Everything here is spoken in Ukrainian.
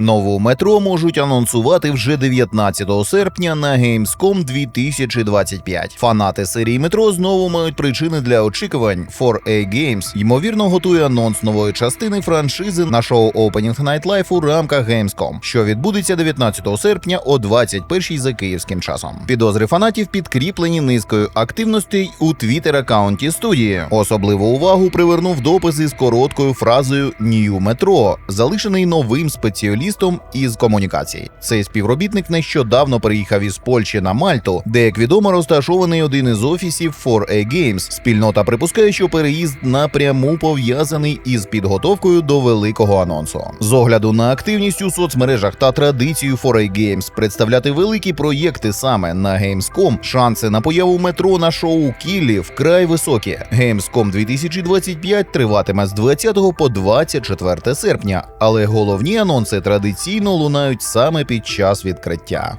Нову метро можуть анонсувати вже 19 серпня на Gamescom 2025. Фанати серії метро знову мають причини для очікувань. 4A Games ймовірно готує анонс нової частини франшизи на шоу Opening Night Live у рамках Gamescom, що відбудеться 19 серпня о 21 за київським часом. Підозри фанатів підкріплені низкою активностей у твіттер аккаунті студії. Особливу увагу привернув допис із короткою фразою New Metro, залишений новим спеціалістом із комунікацій. Цей співробітник нещодавно приїхав із Польщі на Мальту, де, як відомо, розташований один із офісів 4A Games. Спільнота припускає, що переїзд напряму пов'язаний із підготовкою до великого анонсу. З огляду на активність у соцмережах та традицію 4A Games представляти великі проєкти саме на Gamescom, шанси на появу метро на шоу Кіллі вкрай високі. Gamescom 2025 триватиме з 20 по 24 серпня, але головні анонси традиційно лунають саме під час відкриття.